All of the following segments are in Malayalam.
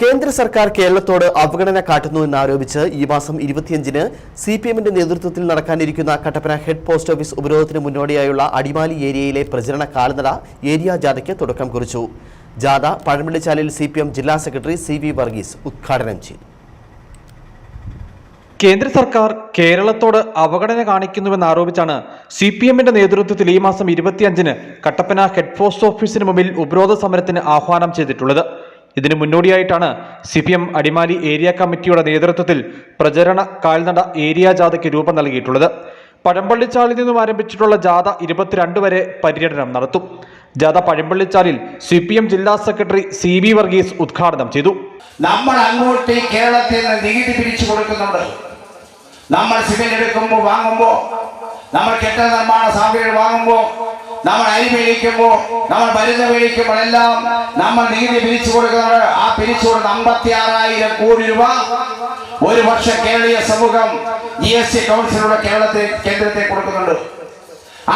കേന്ദ്ര സർക്കാർ കേരളത്തോട് അവഗണന കാട്ടുന്നുവെന്നാരോപിച്ച് ഈ മാസം ഇരുപത്തിയഞ്ചിന് സി പി എമ്മിന്റെ നേതൃത്വത്തിൽ നടക്കാനിരിക്കുന്ന കട്ടപ്പന ഹെഡ് പോസ്റ്റ് ഓഫീസ് ഉപരോധത്തിന് മുന്നോടിയായുള്ള അടിമാലി ഏരിയയിലെ പ്രചരണ കാൽനട ഏരിയ ജാഥയ്ക്ക് തുടക്കം കുറിച്ചു. ജാഥ പഴമ്പള്ളിച്ചാലിൽ സി പി എം ജില്ലാ സെക്രട്ടറി സി വി വർഗീസ് ഉദ്ഘാടനം ചെയ്തു. കേന്ദ്ര സർക്കാർ കേരളത്തോട് അവഗണന കാണിക്കുന്നുവെന്നാരോപിച്ചാണ് സി പി എമ്മിന്റെ നേതൃത്വത്തിൽ ഈ മാസം ഇരുപത്തിയഞ്ചിന് കട്ടപ്പന ഹെഡ് പോസ്റ്റ് ഓഫീസിന് മുമ്പിൽ ഉപരോധ സമരത്തിന് ആഹ്വാനം ചെയ്തിട്ടുള്ളത്. ഇതിനു മുന്നോടിയായിട്ടാണ് C P M Adimali area കമ്മിറ്റിയുടെ നേതൃത്വത്തിൽ പ്രചരണ കാൽനട ഏരിയ ജാഥയ്ക്ക് രൂപം നൽകിയിട്ടുള്ളത്. പഴമ്പള്ളിച്ചാലിൽ നിന്നും ആരംഭിച്ചിട്ടുള്ള ജാഥ ഇരുപത്തിരണ്ട് വരെ പര്യടനം നടത്തും. ജാഥ പഴമ്പള്ളിച്ചാലിൽ സി പി എം ജില്ലാ സെക്രട്ടറി സി വി വർഗീസ് ഉദ്ഘാടനം ചെയ്തു. നമ്മൾ അങ്ങോട്ട് കേരളത്തിൽ നികുതി പിരിച്ചു കൊടുക്കുന്നുണ്ട്. നമ്മൾ സിമെന്റ് എടുക്കുമ്പോൾ വാങ്ങുമ്പോൾ നമ്മൾ കെട്ടിട നിർമ്മാണ സാമഗ്രികൾ വാങ്ങുമ്പോൾ നമ്മൾ അരി മേടിക്കുമ്പോൾ നമ്മൾ മരുന്ന് മേടിക്കുമ്പോൾ എല്ലാം നമ്മൾ നീതി പിരിച്ചു കൊടുക്കുന്നത്. ആ പിരിച്ചു കൊടുക്കുന്ന അമ്പത്തി ആറായിരം കോടി രൂപ. ഒരു വർഷം കേരളീയ സമൂഹം ജി എസ് ടി കൗൺസിലൂടെ കേരളത്തിൽ കേന്ദ്രത്തെ കൊടുക്കുന്നുണ്ട്.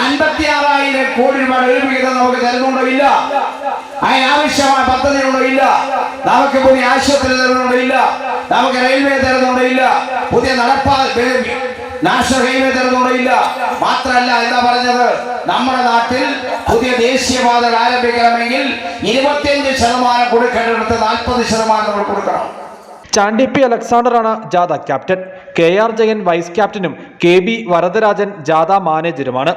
അൻപത്തി ആറായിരം കോടി രൂപ വിഹിതം നമുക്ക് തരുന്നുണ്ടോ ഇല്ല? അതിനാവശ്യമായ പദ്ധതികളുണ്ടോ ഇല്ല? നമുക്ക് പുതിയ ആശുപത്രി തരുന്നുണ്ടോ ഇല്ല? നമുക്ക് റെയിൽവേ തരുന്നുണ്ടോ ഇല്ല? പുതിയ നടപ്പാ ഹൈവേ തരുന്നുണ്ടോ മാത്രമല്ല എന്താ പറഞ്ഞത്? നമ്മുടെ നാട്ടിൽ പുതിയ ദേശീയപാതകൾ ആരംഭിക്കണമെങ്കിൽ ഇരുപത്തിയഞ്ച് ശതമാനം കൊടുക്കേണ്ടടുത്ത് നാൽപ്പത് ശതമാനം നമ്മൾ കൊടുക്കണം. ചാണ്ടി പി അലക്സാണ്ടറാണ് ജാഥ captain. K R Jayan vice ക്യാപ്റ്റനും കെ ബി വരദരാജൻ ജാഥ മാനേജരുമാണ്.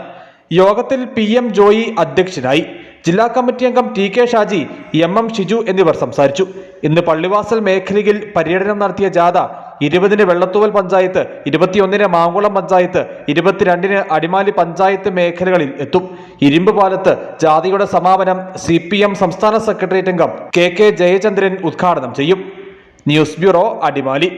യോഗത്തിൽ പി എം ജോയി അധ്യക്ഷനായി. ജില്ലാ കമ്മിറ്റി അംഗം T K Shaji M M Shiju എന്നിവർ സംസാരിച്ചു. ഇന്ന് പള്ളിവാസൽ മേഖലയിൽ പര്യടനം നടത്തിയ ജാഥ ഇരുപതിന് വെള്ളത്തൂവൽ പഞ്ചായത്ത് ഇരുപത്തിയൊന്നിന് മാങ്കുളം പഞ്ചായത്ത് ഇരുപത്തിരണ്ടിന് അടിമാലി പഞ്ചായത്ത് മേഖലകളിൽ എത്തും. ഇരുമ്പ് പാലത്ത് ജാതിയുടെ സമാപനം സി സംസ്ഥാന സെക്രട്ടേറിയറ്റ് അംഗം കെ കെ ജയചന്ദ്രൻ ഉദ്ഘാടനം ചെയ്യും. News bureau Adimali.